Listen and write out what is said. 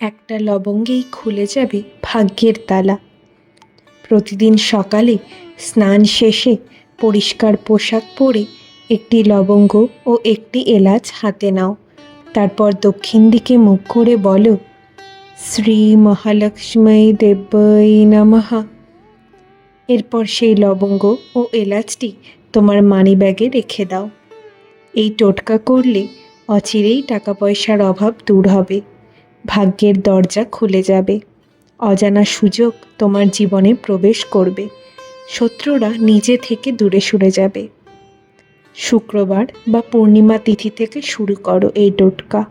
একটা লবঙ্গেই খুলে যাবে ভাগ্যের তালা। প্রতিদিন সকালে স্নান শেষে পরিষ্কার পোশাক পরে একটি লবঙ্গ ও একটি এলাচ হাতে নাও। তারপর দক্ষিণ দিকে মুখ করে বলো, শ্রী মহালক্ষ্মী দেব্যই নমঃ। এরপর সেই লবঙ্গ ও এলাচটি তোমার মানিব্যাগে রেখে দাও। এই টোটকা করলে অচিরেই টাকা পয়সার অভাব দূর হবে। ভাগ্যের দরজা খুলে যাবে। অজানা সুযোগ তোমার জীবনে প্রবেশ করবে। শত্রুরা নিজে থেকে দূরে সরে যাবে। শুক্রবার বা পূর্ণিমা তিথি থেকে শুরু করো এই টোটকা।